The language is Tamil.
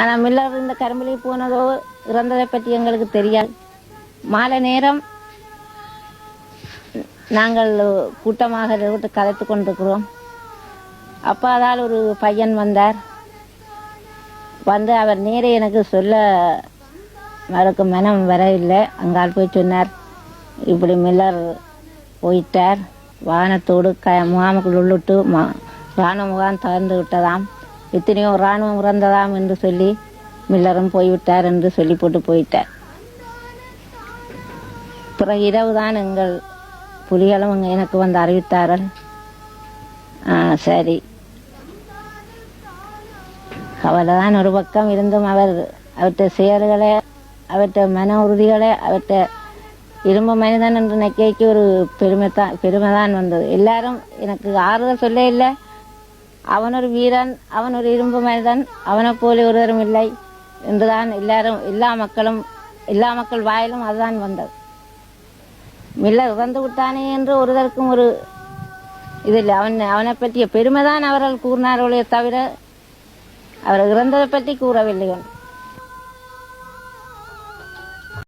ஆனால் மில்லர் இந்த கரும்பிலே போனதோ இறந்ததை பற்றி எங்களுக்கு தெரியாது. மாலை நேரம் நாங்கள் கூட்டமாக விட்டு கதைத்து கொண்டிருக்கிறோம். அப்போ அதால் ஒரு பையன் வந்தார். வந்து அவர் நேரே எனக்கு சொல்ல அவருக்கு மனம் வரவில்லை. அங்கால் போய் சொன்னார் இப்படி மில்லர் போயிட்டார். வாகனத்தோடு க முகாமுக்குள் உள்ளிட்டு மா இராணுவ முகாம் திறந்து விட்டதாம். எத்தனையோ இராணுவம் இறந்ததாம் என்று சொல்லி மில்லரும் போய்விட்டார் என்று சொல்லி போட்டு போயிட்டார். பிறகு இரவு தான் எங்கள் புலிகளும் எனக்கு வந்து அறிவித்தார்கள். ஆ சரி. கவலை தான் ஒரு பக்கம் இருந்தும் அவர் அவற்றை செயல்களை அவற்றை மன உறுதிகளை அவற்றை இரும்பு மனிதன் என்று நினைக்கைக்கு ஒரு பெருமை தான் பெருமை தான் வந்தது. எல்லாரும் எனக்கு ஆறுதல் சொல்ல இல்லை. அவன் ஒரு வீரன் அவன் ஒரு இரும்பு மனிதன் அவனை போல ஒருவரும் இல்லை என்றுதான் எல்லாரும் எல்லா மக்களும் எல்லா மக்கள் வாயிலும் அதுதான் வந்தது. மில்லர் இறந்து விட்டானே என்று ஒருதற்கும் ஒரு இதில் அவன் அவனை பற்றிய பெருமைதான் அவர்கள் கூறினார்களே தவிர அவர் இறந்ததை பற்றி கூறவில்லை. ஒன்று